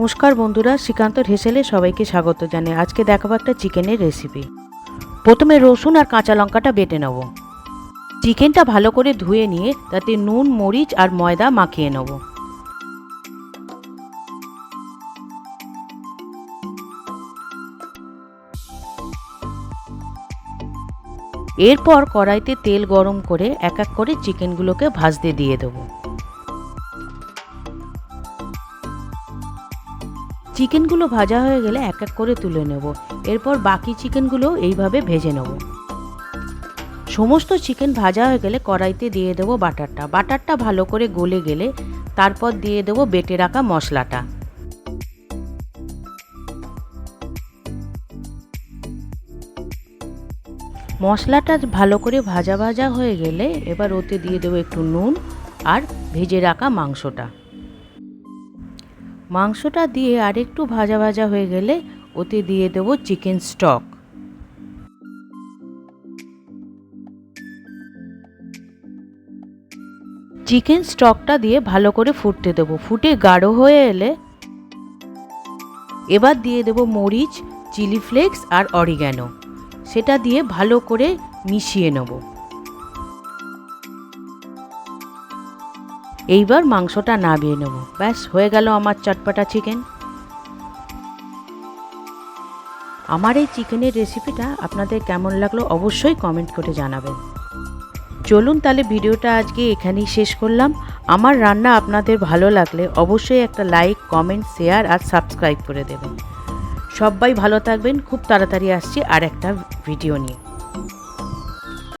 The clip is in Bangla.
নমস্কার বন্ধুরা, শ্রীকান্ত হেসেলে সবাইকে স্বাগত জানাই। আজকে দেখাবো একটা চিকেনের রেসিপি প্রথমে রসুন আর কাঁচা লঙ্কাটা বেটে নেব। চিকেনটা ভালো করে ধুয়ে নিয়ে তাতে নুন, মরিচ আর ময়দা মাখিয়ে নেব। এরপর কড়াইতে তেল গরম করে এক এক করে চিকেনগুলোকে ভাজতে দিয়ে দেবো। চিকেনগুলো ভাজা হয়ে গেলে এক এক করে তুলে নেব। এরপর বাকি চিকেনগুলো এইভাবে ভেজে নেব। সমস্ত চিকেন ভাজা হয়ে গেলে কড়াইতে দিয়ে দেবো বাটারটা। বাটারটা ভালো করে গলে গেলে তারপর দিয়ে দেবো বেটে রাখা মশলাটা। মশলাটা ভালো করে ভাজা ভাজা হয়ে গেলে এবার ওতে দিয়ে দেবো একটু নুন আর ভেজে রাখা মাংসটা। মাংসটা দিয়ে আরেকটু ভাজা ভাজা হয়ে গেলে ওতে দিয়ে দেবো চিকেন স্টক। চিকেন স্টকটা দিয়ে ভালো করে ফুটতে দেবো। ফুটে গাঢ় হয়ে এলে এবার দিয়ে দেবো মরিচ, চিলি ফ্লেক্স আর অরিগ্যানো। সেটা দিয়ে ভালো করে মিশিয়ে নেব। এইবার মাংসটা নামিয়ে নেব। ব্যাস, হয়ে গেল আমার চটপটা চিকেন আমার এই চিকেনের রেসিপিটা আপনাদের কেমন লাগল অবশ্যই কমেন্ট করে জানাবেন। চলুন তাহলে ভিডিওটা আজকে এখানেই শেষ করলাম। আমার রান্না আপনাদের ভালো লাগলে অবশ্যই একটা লাইক কমেন্ট শেয়ার আর সাবস্ক্রাইব করে দেবেন। সবাই ভালো থাকবেন, খুব তাড়াতাড়ি আসছি আর একটা ভিডিও নিয়ে।